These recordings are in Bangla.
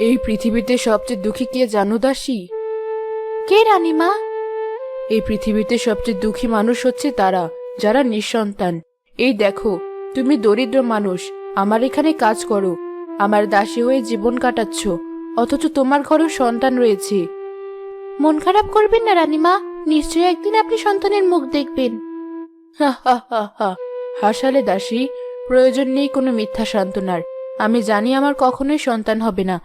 এই পৃথিবীতে সবচেয়ে দুঃখী কে জানো দাসী? কে রানীমা? এই পৃথিবীতে সবচেয়ে দুঃখী মানুষ হচ্ছে তারা যারা নিঃসন্তান। এই দেখো তুমি দরিদ্র মানুষ আমার এখানে কাজ করো আমার দাসী হয়ে জীবন কাটাচ্ছ অথচ তোমার ঘরেও সন্তান রয়েছে। মন খারাপ করবেন না রানীমা নিশ্চয়ই একদিন আপনি সন্তানের মুখ দেখবেন। হা হা হা হাসালে দাসী প্রয়োজন নেই কোনো মিথ্যা সান্ত্বনার। আমি জানি আমার কখনোই সন্তান হবে না।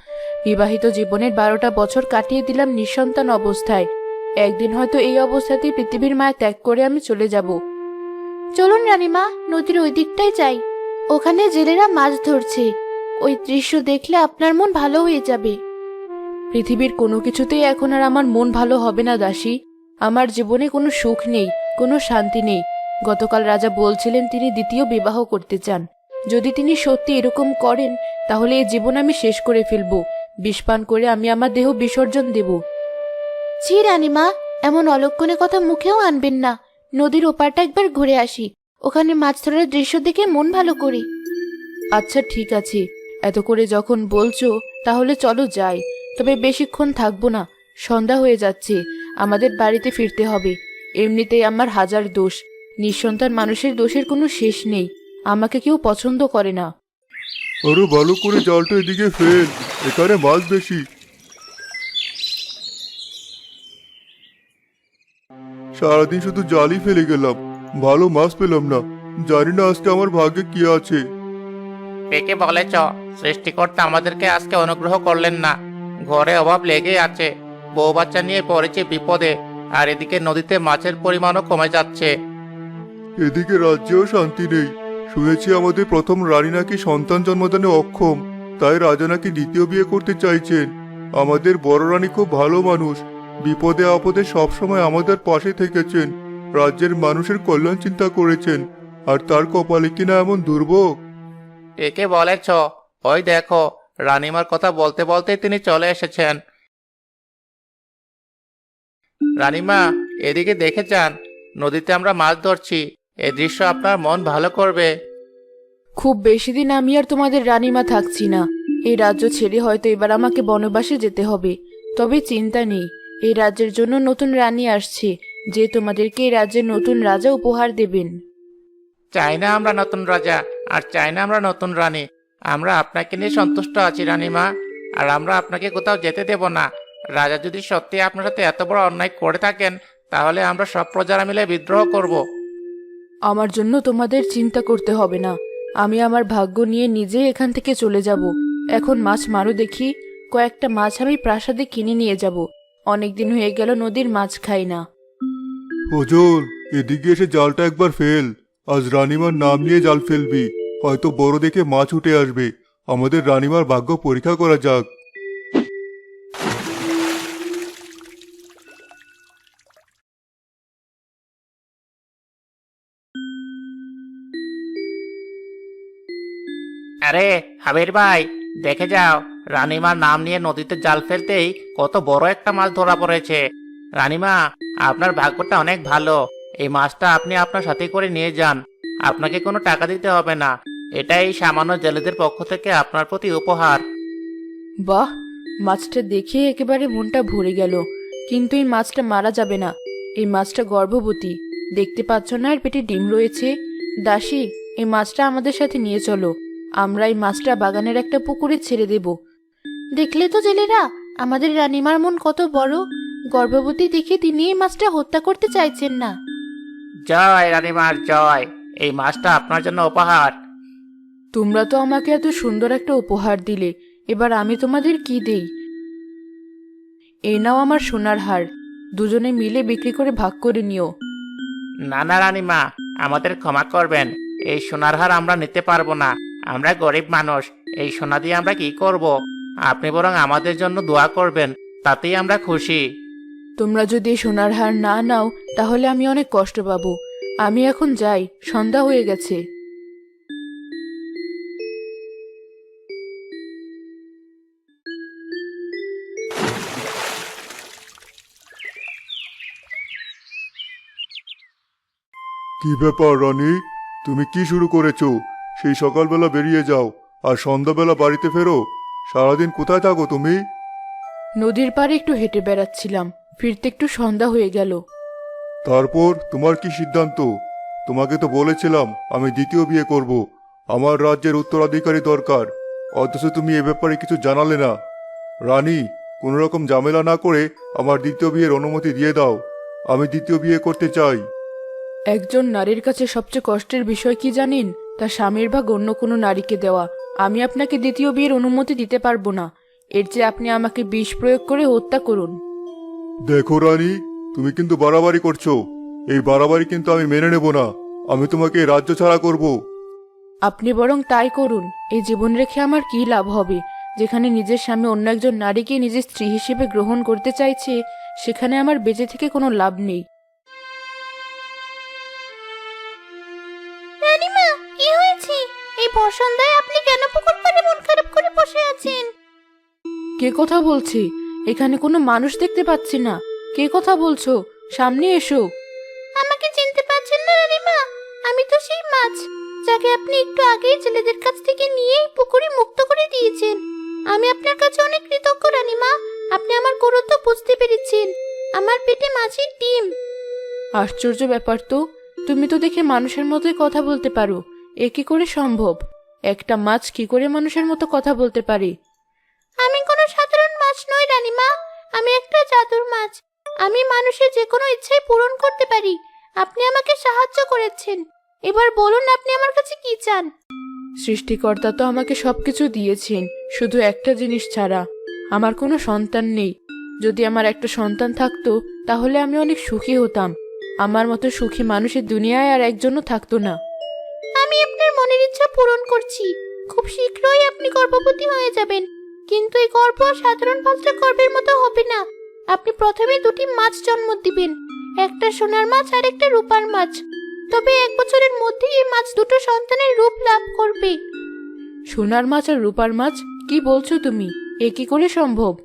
বিবাহিত জীবনের বারোটা বছর কাটিয়ে দিলাম নিঃসন্তান অবস্থায়। একদিন হয়তো এই অবস্থাতেই পৃথিবীর মায়া ত্যাগ করে আমি চলে যাব। চলুন রানীমা নদীর ওই দিকটাই যাই। ওখানে জেলেরা মাছ ধরছে। ওই দৃশ্য দেখলে আপনার মন ভালো হয়ে যাবে। পৃথিবীর কোনো কিছুতেই এখন আর আমার মন ভালো হবে না দাসী। আমার জীবনে কোনো সুখ নেই কোনো শান্তি নেই। গতকাল রাজা বলছিলেন তিনি দ্বিতীয় বিবাহ করতে চান। যদি তিনি সত্যি এরকম করেন তাহলে এই জীবন আমি শেষ করে ফেলব। বিষপান করে আমি আমার দেহ বিসর্জন দেব। ছি রানীমা এমন অলক্ষণে কথা মুখেও আনবেন না। নদীর ওপারটা একবার ঘুরে আসি। ওখানে মাছ ধরার দৃশ্য দেখে মন ভালো করি। আচ্ছা ঠিক আছে। এত করে যখন বলছো তাহলে চলো যাই। তবে বেশিক্ষণ থাকব না। সন্ধ্যা হয়ে যাচ্ছে। আমাদের বাড়িতে ফিরতে হবে। এমনিতেই আমার হাজার দোষ। নিঃসন্তান মানুষের দোষের কোনো শেষ নেই। আমাকে কেউ পছন্দ করে না। আরও ভালো করে জালটা এদিকে ফেল এখানে মাছ বেশি। সারাদিন শুধু জালই ফেলে গেলাম ভালো মাছ পেলাম না। জানি না আজকে আমার ভাগ্যে কি আছে। পেকে বলেছ সৃষ্টিকর্তা আমাদেরকে আজকে অনুগ্রহ করলেন না। ঘরে অভাব লেগেই আছে। বউ বাচ্চা নিয়ে পড়েছে বিপদে আর এদিকে নদীতে মাছের পরিমাণও কমে যাচ্ছে। এদিকে রাজ্যেও শান্তি নেই। শুনেছি আমাদের প্রথম রানী নাকি সন্তান জন্মদানে অক্ষম, তাই রাজা নাকি দ্বিতীয় বিয়ে করতে চাইছেন। আমাদের বড় রানী খুব ভালো মানুষ, বিপদে আপদে সবসময় আমাদের পাশে থেকেছেন, রাজ্যের মানুষের কল্যাণ চিন্তা করেছেন, আর তার কপালে কিনা এমন দুর্ভোগ? একে বলেছ, ওই দেখো, রানীমার কথা বলতে বলতে তিনি চলে এসেছেন। রানীমা, এদিকে দেখে যান, নদীতে আমরা মাছ ধরছি। এই দৃশ্য আপনার মন ভালো করবে। খুব বেশি দিন আমি আর তোমাদের রানীমা থাকছি না। এই রাজ্য ছেড়ে হয়তো এবার আমাকে বনবাসে যেতে হবে। তবে চিন্তা নেই এই রাজ্যের জন্য নতুন রানী আসছে যে তোমাদেরকে এই রাজ্যের নতুন রাজা উপহার দেবেন। চাই না আমরা নতুন রাজা আর চাই না আমরা নতুন রানী। আমরা আপনাকে নিয়ে সন্তুষ্ট আছি রানীমা। আর আমরা আপনাকে কোথাও যেতে দেব না। রাজা যদি সত্যি আপনার সাথে এত বড় অন্যায় করে থাকেন তাহলে আমরা সব প্রজারা মিলে বিদ্রোহ করব। আমার জন্য তোমাদের চিন্তা করতে হবে না। আমি আমার ভাগ্য নিয়ে নিজেই এখান থেকে চলে যাব। এখন মাছ মারো দেখি, কয়েকটা মাছ আমি প্রাসাদে কিনে নিয়ে যাব। অনেকদিন হয়ে গেল নদীর মাছ খাই না। হজর, এদিকে এসে জালটা একবার ফেল। আজ রানীমার নাম নিয়ে জাল ফেলবি। হয়তো বড় দেখে মাছ উঠে আসবে। আমাদের রানীমার ভাগ্য পরীক্ষা করা যাক। আরে হাবির ভাই, দেখে যাও, রানীমার নাম নিয়ে নদীতে জাল ফেলতেই কত বড় একটা মাছ ধরা পড়েছে। রানীমা, আপনার ভাগ্যটা অনেক ভালো। এই মাছটা আপনি আপনার সাথে করে নিয়ে যান। আপনাকে কোনো টাকা দিতে হবে না। এটাই সামান্য জেলেদের পক্ষ থেকে আপনার প্রতি উপহার। বাহ, মাছটা দেখে একেবারে মনটা ভরে গেল। কিন্তু এই মাছটা মারা যাবে না। এই মাছটা গর্ভবতী। দেখতে পাচ্ছ না এর পেটে ডিম রয়েছে? দাসী, এই মাছটা আমাদের সাথে নিয়ে চলো। আমরা এই মাছটা বাগানের একটা পুকুরে ছেড়ে দেব। দেখলে তো জেলেরা আমাদের রানীমার মন কত বড়। গর্ভবতী দেখে তিনি এই মাছটা হত্যা করতে চাইছেন না। জয় রানীমার জয়। এই মাছটা আপনার জন্য উপহার। তোমরা তো আমাকে এত সুন্দর একটা উপহার দিলে এবার আমি তোমাদের কি দেই? এই নাও আমার সোনার হার দুজনে মিলে বিক্রি করে ভাগ করে নিও। না না রানীমা আমাদের ক্ষমা করবেন এই সোনার হার আমরা নিতে পারব না। আমরা গরিব মানুষ এই সোনা দিয়ে আমরা কি করব? আপনি বরং আমাদের জন্য দোয়া করবেন তাতেই আমরা খুশি। তোমরা যদি সোনার হার না নাও তাহলে আমি অনেক কষ্ট পাবো। আমি এখন যাই সন্ধ্যা হয়ে গেছে। কি ব্যাপার রানী? তুমি কি শুরু করেছ? সেই সকালবেলা বেরিয়ে যাও আর সন্ধ্যাবেলা বাড়িতে ফেরো। সারাদিন কোথায় থাকো তুমি? নদীর পাড়ে একটু হেঁটে বেড়াচ্ছিলাম ফিরতে একটু সন্ধ্যা হয়ে গেল। তারপর তোমার কি সিদ্ধান্ত? তোমাকে তো বলেছিলাম আমি দ্বিতীয় বিয়ে করব। আমার রাজ্যের উত্তরাধিকারী দরকার অথচ তুমি এ ব্যাপারে কিছু জানালে না। রানী কোনো রকম ঝামেলা না করে আমার দ্বিতীয় বিয়ের অনুমতি দিয়ে দাও। আমি দ্বিতীয় বিয়ে করতে চাই। একজন নারীর কাছে সবচেয়ে কষ্টের বিষয় কি জানেন? তার স্বামীর ভাগ অন্য কোনো নারীকে দেওয়া আমি আপনাকে দ্বিতীয় বিয়ের অনুমতি দিতে পারব না। এর চেয়ে আপনি আমাকে বিষ প্রয়োগ করে হত্যা করুন। দেখো রানী তুমি কিন্তু বাড়াবাড়ি করছ। এই বাড়াবাড়ি কিন্তু আমি মেনে নেব না। আমি তোমাকে এই রাজ্য ছাড়া করব। আপনি বরং তাই করুন। এই জীবন রেখে আমার কি লাভ হবে? যেখানে নিজের স্বামী অন্য একজন নারীকে নিজের স্ত্রী হিসেবে গ্রহণ করতে চাইছে সেখানে আমার বেঁচে থেকে কোনো লাভ নেই। বসন্তায় আপনি কেন পুকুর পাড়ে মন খারাপ করে বসে আছেন? কে কথা বলছে? এখানে কোনো মানুষ দেখতে পাচ্ছি না। কে কথা বলছো? সামনে এসো। আমাকে চিনতে পারছেন না রানীমা। আমি তো সেই মাছ যাকে আপনি একটু আগেই ছেলেদের কাছ থেকে নিয়ে এই পুকুরে মুক্ত করে দিয়েছেন। আমি আপনার কাছে অনেক কৃতজ্ঞ রানীমা। আপনি আমার গুরুত্ব বুঝতে পেরেছেন। আমার পেটে মাছের ডিম। আশ্চর্য ব্যাপার তো। তুমি তো দেখে মানুষের মতোই কথা বলতে পারো। এ কি করে সম্ভব? একটা মাছ কি করে মানুষের মতো কথা বলতে পারে? আমি কোনো সাধারণ মাছ নই রানীমা। আমি একটা জাদুর মাছ। আমি মানুষের যে কোনো ইচ্ছাই পূরণ করতে পারি। আপনি আমাকে সাহায্য করেছেন। এবার বলুন আপনি আমার কাছে কি চান? সৃষ্টিকর্তা তো আমাকে সবকিছু দিয়েছেন শুধু একটা জিনিস ছাড়া। আমার কোনো সন্তান নেই। যদি আমার একটা সন্তান থাকতো তাহলে আমি অনেক সুখী হতাম। আমার মতো সুখী মানুষের দুনিয়ায় আর একজনও থাকতো না। মনের ইচ্ছা পূরণ করছি। খুব শীঘ্রই আপনি গর্ভবতী হয়ে যাবেন। কিন্তু এই গর্ভ সাধারণ বাচ্চা গর্ভের মতো হবে না। আপনি প্রথমে দুটি মাছ জন্ম দিবেন একটা সোনার মাছ আর একটা রূপার মাছ। তবে এক বছরের মধ্যেই এই মাছ দুটো সন্তানের রূপ লাভ করবে। সোনার মাছ আর রূপার মাছ? কি বলছো তুমি? এ কি করে সম্ভব?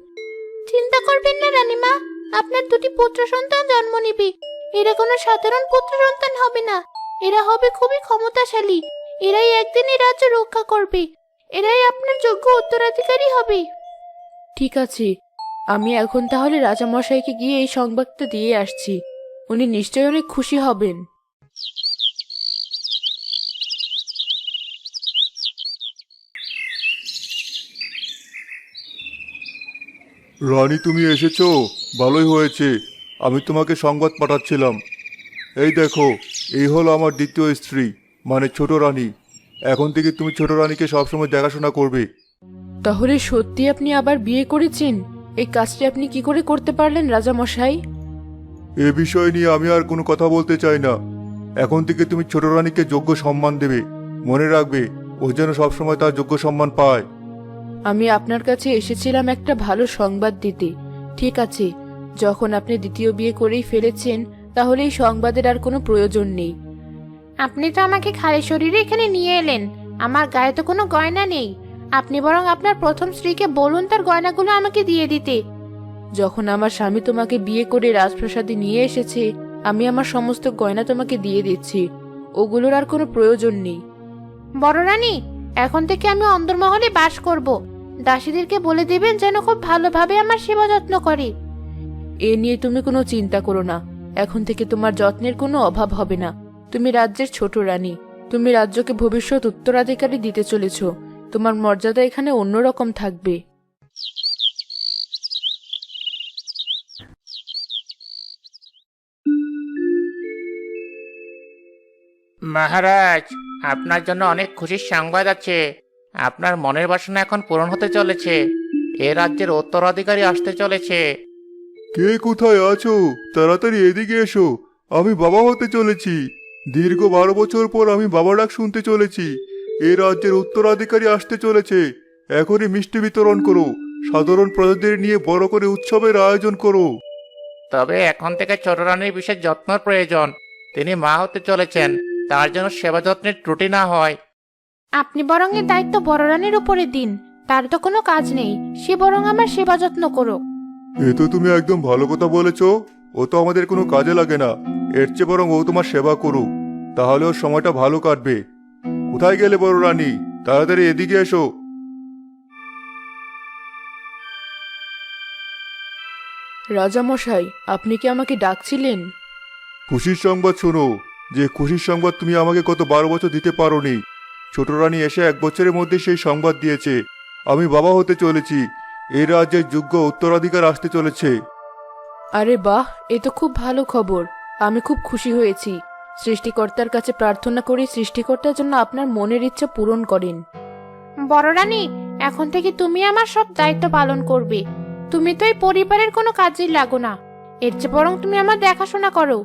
চিন্তা করবেন না রানীমা আপনার দুটি পুত্র সন্তান জন্ম নেবে। এরা কোনো সাধারণ পুত্র সন্তান হবে না। এরা হবে খুবই ক্ষমতাশালী। এরাই একদিন এই রাজ্য রক্ষা করবে। এরাই আপনার যোগ্য উত্তরাধিকারী হবে। ঠিক আছে। আমি এখন তাহলে রাজামশাইকে গিয়ে এই সংবাদটা দিয়ে আসছি। উনি নিশ্চয়ই অনেক খুশি হবেন। রানী তুমি এসেছ? ভালোই হয়েছে। আমি তোমাকে সংবাদ পাঠাচ্ছিলাম। এই দেখো এই হলো আমার দ্বিতীয় স্ত্রী। মানে ছোট রানী। এখন থেকে তুমি ছোট রানীকে সবসময় দেখাশোনা করবে। তাহলে সত্যি আপনি আবার বিয়ে করেছেন? এই কাজটি আপনি কি করে করতে পারলেন রাজা মশাই এ বিষয় নিয়ে আমি আর কোনো কথা বলতে চাই না। এখন থেকে তুমি ছোট রানীকে যোগ্য সম্মান দেবে। মনে রাখবে ও যেন সবসময় তার যোগ্য সম্মান পায়। আমি আপনার কাছে এসেছিলাম একটা ভালো সংবাদ দিতে। ঠিক আছে যখন আপনি দ্বিতীয় বিয়ে করেই ফেলেছেন তাহলে এই সংবাদের আর কোনো প্রয়োজন নেই। আপনি তো আমাকে খালি শরীরে এখানে নিয়ে এলেন। আমার গায়ে তো কোনো গয়না নেই। আপনি বরং আপনার প্রথম স্ত্রীকে বলুন তার গয়নাগুলো আমাকে দিয়ে দিতে। যখন আমার স্বামী তোমাকে বিয়ে করে রাজপ্রাসাদে নিয়ে এসেছে আমি আমার সমস্ত গয়না তোমাকে দিয়ে দিচ্ছি। ওগুলোর আর কোনো প্রয়োজন নেই। বড় রানী এখন থেকে আমি অন্দরমহলে বাস করব। দাসীদেরকে বলে দেবেন যেন খুব ভালোভাবে আমার সেবা যত্ন করে। এ নিয়ে তুমি কোনো চিন্তা করো না। এখন থেকে তোমার যত্নের কোনো অভাব হবে না। তুমি রাজ্যের ছোট রানী। তুমি রাজ্যকে ভবিষ্যৎ উত্তরাধিকারী দিতে চলেছ। তোমার মর্যাদা এখানে অন্যরকম থাকবে। মহারাজ আপনার জন্য অনেক খুশির সংবাদ আছে। আপনার মনের বাসনা এখন পূরণ হতে চলেছে। এ রাজ্যের উত্তরাধিকারী আসতে চলেছে। কে কোথায় আছো? তাড়াতাড়ি এদিকে এসো। আমি বাবা হতে চলেছি। দীর্ঘ বারো বছর পর আমি বাবা ডাক শুনতে চলেছি। এ রাজ্যের উত্তরাধিকারী আসতে চলেছে। এখনই মিষ্টি বিতরণ করো। সাধারণ প্রজাদের নিয়ে বড় করে উৎসবের আয়োজন করো। তবে এখন থেকে ছোট রানীর বিশেষ যত্নের প্রয়োজন। তিনি মা হতে চলেছেন। তার জন্য সেবা যত্নের ত্রুটি না হয়। আপনি বরং এর দায়িত্ব বড় রানীর উপরে দিন। তার তো কোনো কাজ নেই। সে বরং আমার সেবা যত্ন করো এ তো তুমি একদম ভালো কথা বলেছ। ও তো আমাদের কোনো কাজে লাগে না। এর চেয়ে বরং ও তোমার সেবা করুক তাহলে ওর সময়টা ভালো কাটবে। কোথায় গেলে বড় রানী? তাড়াতাড়ি এদিকে এসো। রাজামশাই আপনি কি আমাকে ডাকছিলেন? খুশির সংবাদ শোনো যে খুশির সংবাদ তুমি আমাকে কত বারো বছর দিতে পারোনি। ছোট রানী এসে এক বছরের মধ্যে সেই সংবাদ দিয়েছে। আমি বাবা হতে চলেছি এই রাজ্যের যোগ্য উত্তরাধিকার আসতে চলেছে। আরে বাহ এ তো খুব ভালো খবর। আমি খুব খুশি হয়েছি। সৃষ্টিকর্তার কাছে প্রার্থনা করি সৃষ্টিকর্তার জন্য আপনার মনের ইচ্ছা পূরণ করেন। বড় রানী এখন থেকে তুমি আমার সব দায়িত্ব পালন করবে। তুমি তো এই পরিবারের কোনো কাজেই লাগো না। এর চেয়ে বরং তুমি আমার দেখাশোনা করো।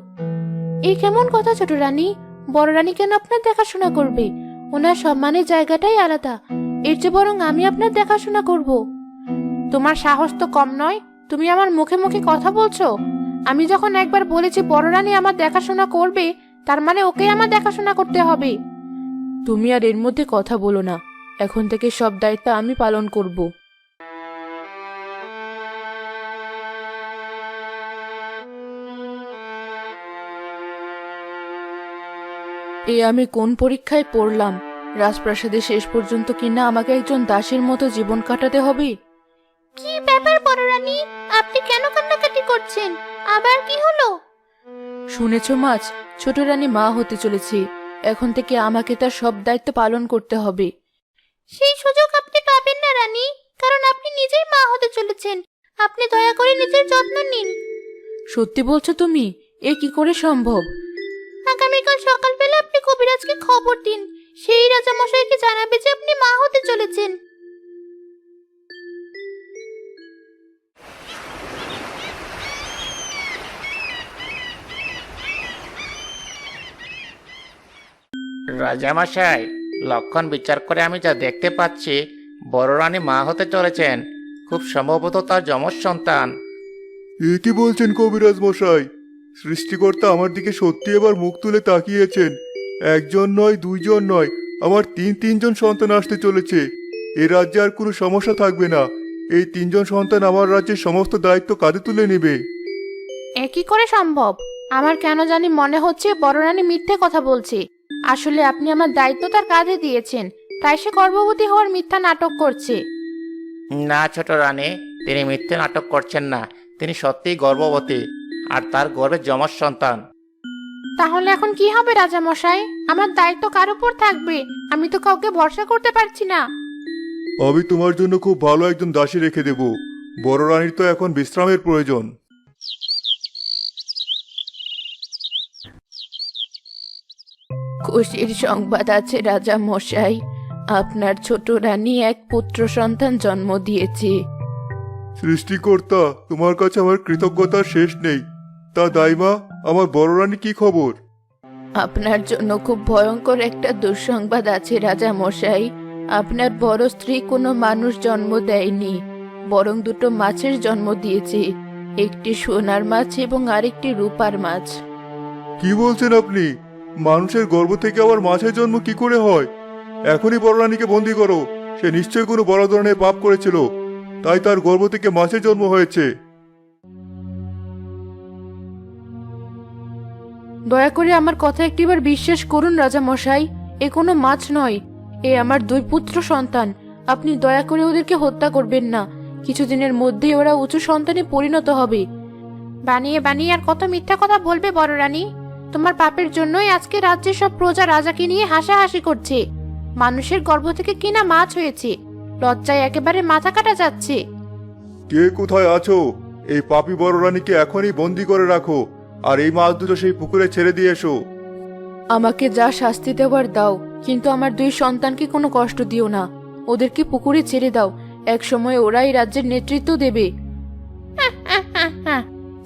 এই কেমন কথা ছোট রানী? বড় রানী কেন আপনার দেখাশোনা করবে? ওনার সম্মানের জায়গাটাই আলাদা। এর চেয়ে বরং আমি আপনার দেখাশোনা করব। তোমার সাহস তো কম নয়। তুমি আমার মুখে মুখে কথা বলছো? আমি যখন একবার বলেছি বড় রানী আমার দেখাশোনা করবে, তার মানে ওকে আমার দেখাশোনা করতে হবে। তুমি আর এর মধ্যে কথা বলো না। এখন থেকে সব দায়িত্ব আমি পালন করব। এ আমি কোন পরীক্ষায় পড়লাম? রাজপ্রাসাদে শেষ পর্যন্ত কিনা আমাকে একজন দাসীর মতো জীবন কাটাতে হবে? কি ব্যাপার বড় রানী আপনি কেন কান্নাকাটি করছেন? আবার কি হলো? শুনেছ মাছ ছোট রানী মা হতে চলেছে। এখন থেকে আমাকে তার সব দায়িত্ব পালন করতে হবে। সেই সুযোগ আপনি পাবেন না রানী কারণ আপনি নিজেই মা হতে চলেছেন। আপনি দয়া করে নিজের যত্ন নিন। সত্যি বলছো তুমি? এ কি করে সম্ভব? আগামীকাল সকালবেলা আপনি কবিরাজকে খবর দিন। সেই রাজা মশাইকে জানাবে যে আপনি মা হতে চলেছেন। রাজামশাই লক্ষণ বিচার করে আমি যা দেখতে পাচ্ছি বড় রানী মা হতে চলেছেন। খুব সম্ভবত তার যমজ সন্তান। এ কি বলছেন কবিরাজ মশাই? সৃষ্টিকর্তা আমার দিকে সত্যি এবার মুখ তুলে তাকিয়েছেন। একজন নয় দুইজন নয় আমার তিন তিনজন সন্তান আসতে চলেছে। এ রাজ্যে আর কোনো সমস্যা থাকবে না। এই তিনজন সন্তান আমার রাজ্যের সমস্ত দায়িত্ব কাঁধে তুলে নেবে। এ কি করে সম্ভব? আমার কেন জানি মনে হচ্ছে বড় রানী মিথ্যে কথা বলছে। আসলে আপনি আমার দায়িত্ব তার কাঁধে দিয়েছেন। তাই সে গর্ভবতী হওয়ার মিথ্যা নাটক করছে। না ছোট রানী তিনি মিথ্যে নাটক করছেন না। তিনি সত্যিই গর্ভবতী আর তার গর্ভে যমজ সন্তান। তাহলে এখন কি হবে রাজা মশাই আমার দায়িত্ব কার উপর থাকবে? আমি তো কাউকে ভরসা করতে পারছি না। আমি তোমার জন্য খুব ভালো একজন দাসী রেখে দেব। বড় রানীর তো এখন বিশ্রামের প্রয়োজন। খুশির সংবাদ আছে রাজা মশাই। আপনার ছোট রানী এক পুত্র সন্তান জন্ম দিয়েছে। সৃষ্টিকর্তা তোমার কাছে আমার কৃতজ্ঞতার শেষ নেই। তা দাইমা আমার বড় রানী কি খবর? আপনার জন্য খুব ভয়ঙ্কর একটা দুঃসংবাদ আছে রাজা মশাই। আপনার বড় স্ত্রী কোনো মানুষ জন্ম দেয়নি বরং দুটো মাছের জন্ম দিয়েছে। একটি সোনার মাছ এবং আরেকটি রূপার মাছ। কি বলছেন আপনি? মানুষের গর্ভ থেকে আবার মাছের জন্ম কি করে হয়? এখনই বড় রানীকে বন্দি করো। সে নিশ্চয়ই কোনো বড় ধরনের পাপ করেছিল। তাই তার গর্ভ থেকে মাছের জন্ম হয়েছে। দয়া করে আমার কথা একটিবার বিশ্বাস করুন রাজা মশাই এ কোনো মাছ নয়। এ আমার দুই পুত্র সন্তান। আপনি দয়া করে ওদেরকে হত্যা করবেন না। কিছুদিনের মধ্যেই ওরা উঁচু সন্তানে পরিণত হবে। বানিয়ে বানিয়ে আর কত মিথ্যা কথা বলবে বড় রানী তোমার পাপের জন্যই আজকে রাজ্যের সব প্রজা রাজাকে নিয়ে হাসাহাসি করছে। মানুষের গর্ভ থেকে কিনা মাছ হয়েছে। লজ্জায় একেবারে মাথা কাটা যাচ্ছে। কে কোথায় আছো? এই পাপি বড় রানীকে এখনই বন্দি করে রাখো। আর এই মাছ দুটো সেই পুকুরে ছেড়ে দিয়ে এসো। আমাকে যা শাস্তি দেওয়ার দাও কিন্তু আমার দুই সন্তানকে কোনো কষ্ট দিও না। ওদেরকে পুকুরে ছেড়ে দাও। এক সময় ওরাই রাজ্যের নেতৃত্ব দেবে।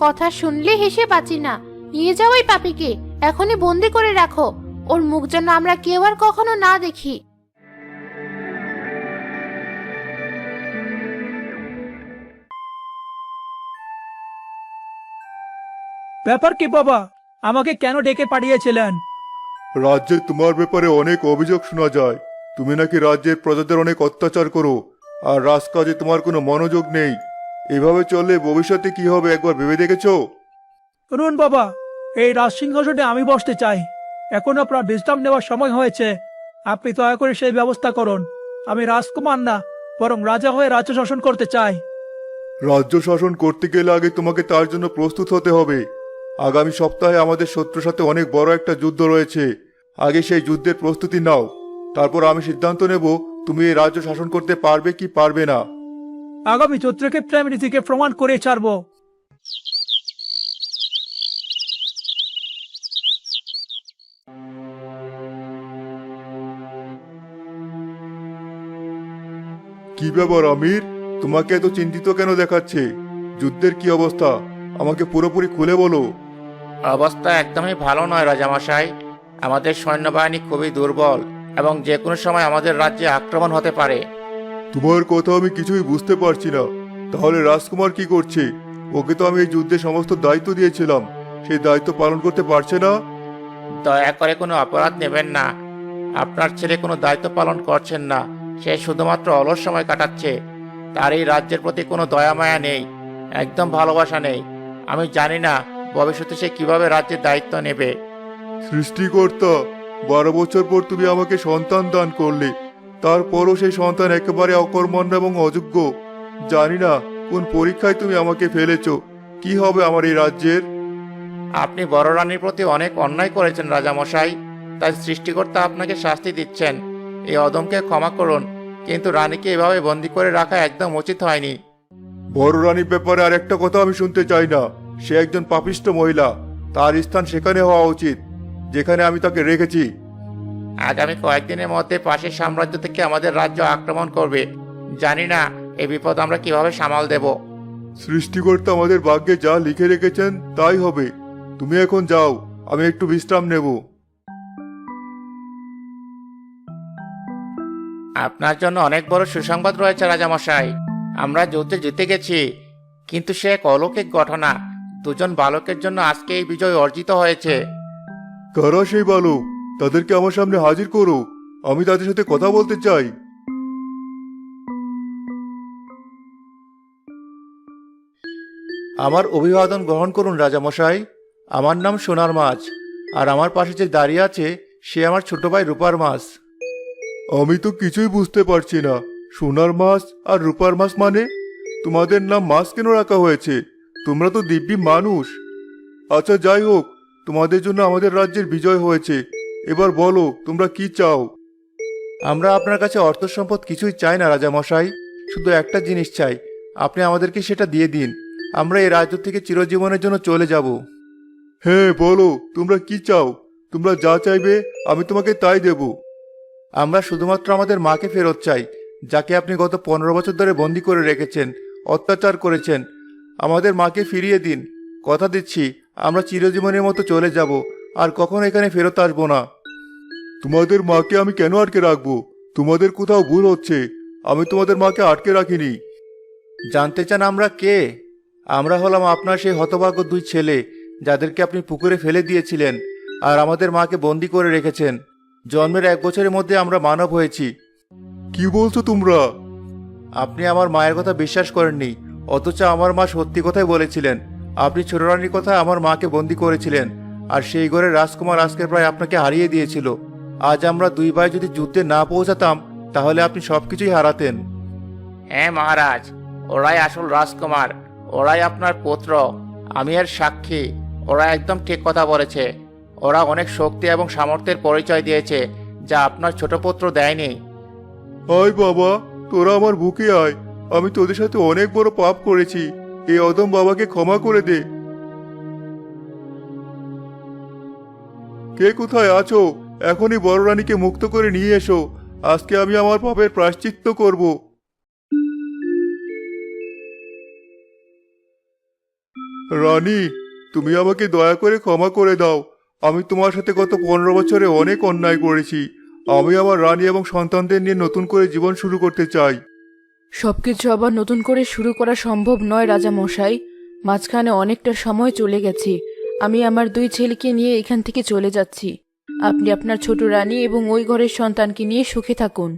কথা শুনলে হেসে বাঁচি না। নিয়ে যাও ওই পাপিকে এখনই বন্দি করে রাখো। ওর মুখ যেন আমরা কেউ আর কখনো না দেখি। ব্যাপার কি বাবা? আমাকে কেন ডেকে পাঠিয়েছিলেন? রাজ্যে তোমার ব্যাপারে অনেক অভিযোগ শোনা যায়। তুমি নাকি রাজ্যের প্রজাদের অনেক অত্যাচার করো আর রাজকাজে তোমার কোনো মনোযোগ নেই। এভাবে চললে ভবিষ্যতে কি হবে একবার ভেবে দেখেছ? শুনুন বাবা এই রাজসিংহাসনে আমি বসতে চাই। এখন আপনার বিশ্রাম নেওয়ার সময় হয়েছে। আপনি দয়া করে সেই ব্যবস্থা করুন। আমি রাজকুমার না বরং রাজা হয়ে রাজ্য শাসন করতে চাই। রাজ্য শাসন করতে গেলে আগে তোমাকে তার জন্য প্রস্তুত হতে হবে। আগামী সপ্তাহে আমাদের শত্রুর সাথে অনেক বড় একটা যুদ্ধ রয়েছে। আগে সেই যুদ্ধের প্রস্তুতি নাও। তারপর আমি সিদ্ধান্ত নেব তুমি এই রাজ্য শাসন করতে পারবে কি পারবে না। আগামী চৈত্রক্ষেত্রে আমি রীতিকে প্রমাণ করে ছাড়বো। ব্যাপার আমির? তোমাকে এত চিন্তিত কেন দেখাচ্ছে? যুদ্ধের কি অবস্থা? আমাকে পুরোপুরি খুলে বলো। অবস্থা একদমই ভালো নয় রাজামশাই। আমাদের সৈন্যবাহিনী খুবই দুর্বল এবং যে কোনো সময় আমাদের রাজ্যে আক্রমণ হতে পারে। তোমার কথা আমি কিছুই বুঝতে পারছি না। তাহলে রাজকুমার কি করছে? ওকে তো আমি এই যুদ্ধে সমস্ত দায়িত্ব দিয়েছিলাম। সেই দায়িত্ব পালন করতে পারছে না? দয়া করে কোনো অপরাধ নেবেন না। আপনার ছেলে কোনো দায়িত্ব পালন করছেন না। সে শুধুমাত্র অলস সময় কাটাচ্ছে। তার এই রাজ্যের প্রতি কোনো দয়া মায়া নেই একদম ভালোবাসা নেই। আমি জানি না ভবিষ্যতে সে কীভাবে রাজ্যের দায়িত্ব নেবে। সৃষ্টিকর্তা বারো বছর পর তুমি আমাকে সন্তান দান করলে। তারপরও সেই সন্তান একেবারে অকর্মণ্য এবং অযোগ্য। জানি না কোন পরীক্ষায় তুমি আমাকে ফেলেছ। কি হবে আমার এই রাজ্যের? আপনি বড় রানীর প্রতি অনেক অন্যায় করেছেন রাজামশাই। তাই সৃষ্টিকর্তা আপনাকে শাস্তি দিচ্ছেন। এই অদমকে ক্ষমা করুন কিন্তু রানীকে এভাবে বন্দি করে রাখা একদম উচিত হয়নি। বড় রানীর ব্যাপারে আর একটা কথা আমি শুনতে চাই না। সে একজন পাপিষ্ট মহিলা তার স্থান সেখানে হওয়া উচিত যেখানে আমি তাকে রেখেছি। আগামী কয়েকদিনের মধ্যে পাশের সাম্রাজ্য থেকে আমাদের রাজ্য আক্রমণ করবে। জানি না এই বিপদ আমরা কীভাবে সামাল দেব। সৃষ্টিকর্তা আমাদের ভাগ্যে যা লিখে রেখেছেন তাই হবে। তুমি এখন যাও আমি একটু বিশ্রাম নেব। আপনার জন্য অনেক বড় সুসংবাদ রয়েছে রাজামশাই। আমরা যুদ্ধে জিতে গেছি কিন্তু সে এক অলৌকিক ঘটনা। দুজন বালকের জন্য আজকে এই বিজয় অর্জিত হয়েছে। কারা সেই বালক? তাদেরকে আমার সামনে হাজির করো। আমি তাদের সাথে কথা বলতে চাই। আমার অভিবাদন গ্রহণ করুন রাজামশাই। আমার নাম সোনার মাছ আর আমার পাশে যে দাঁড়িয়ে আছে সে আমার ছোট ভাই রূপার মাছ। আমি তো কিছুই বুঝতে পারছি না। সোনার মাছ আর রূপার মাছ মানে? তোমাদের নাম মাছ কেন রাখা হয়েছে? তোমরা তো দিব্যি মানুষ। আচ্ছা যাই হোক তোমাদের জন্য আমাদের রাজ্যের বিজয় হয়েছে। এবার বলো তোমরা কি চাও? আমরা আপনার কাছে অর্থ সম্পদ কিছুই চাই না রাজামশাই। শুধু একটা জিনিস চাই। আপনি আমাদেরকে সেটা দিয়ে দিন। আমরা এই রাজ্য থেকে চিরজীবনের জন্য চলে যাব। হ্যাঁ বলো তোমরা কি চাও? তোমরা যা চাইবে আমি তোমাকে তাই দেব। আমরা শুধুমাত্র আমাদের মাকে ফেরত চাই যাকে আপনি গত পনেরো বছর ধরে বন্দি করে রেখেছেন অত্যাচার করেছেন। আমাদের মাকে ফিরিয়ে দিন। কথা দিচ্ছি আমরা চিরজীবনের মতো চলে যাব আর কখনো এখানে ফেরত আসব না। তোমাদের মাকে আমি কেন আটকে রাখব? তোমাদের কোথাও ভুল হচ্ছে। আমি তোমাদের মাকে আটকে রাখিনি। জানতে চান আমরা কে? আমরা হলাম আপনার সেই হতভাগ্য দুই ছেলে যাদেরকে আপনি পুকুরে ফেলে দিয়েছিলেন আর আমাদের মাকে বন্দি করে রেখেছেন। জন্মের এক বছরের মধ্যে আমরা মানব হয়েছি। কি বলছো তোমরা? আপনি আমার মায়ের কথা বিশ্বাস করেননি অথচ আমার মা সত্যি কথাই বলেছিলেন। আপনি ছোট রানীর কথা আমার মাকে বন্দি করেছিলেন আর সেই ঘরে রাজকুমার আজকে প্রায় আপনাকে হারিয়ে দিয়েছিল। আজ আমরা দুই ভাই যদি যুদ্ধে না পৌঁছাতাম তাহলে আপনি সবকিছুই হারাতেন। হ্যাঁ মহারাজ ওরাই আসল রাজকুমার ওরাই আপনার পুত্র আমি এর সাক্ষী ওরা একদম ঠিক কথা বলেছে। ওরা অনেক শক্তি এবং সামর্থ্যের পরিচয় দিয়েছে, যা আপনার ছোট পুত্র দেয়নি। আয় বাবা, তোরা আমার বুকে আয়। আমি তোদের সাথে অনেক বড় পাপ করেছি। এই অদম বাবাকে ক্ষমা করে দে। কে কোথায় আছো? এখনই বড় রানীকে মুক্ত করে নিয়ে এসো। আজকে আমি আমার পাপের প্রায়শ্চিত্ত করব। রানী, তুমি আমাকে দয়া করে ক্ষমা করে দাও। আমি তোমার সাথে গত পনেরো বছরে অনেক অন্যায় করেছি। আমি আমার রানী এবং সন্তানদের নিয়ে নতুন করে জীবন শুরু করতে চাই। সবকিছু আবার নতুন করে শুরু করা সম্ভব নয় রাজা মশাই মাঝখানে অনেকটা সময় চলে গেছে। আমি আমার দুই ছেলেকে নিয়ে এখান থেকে চলে যাচ্ছি। আপনি আপনার ছোট রানী এবং ওই ঘরের সন্তানকে নিয়ে সুখে থাকুন।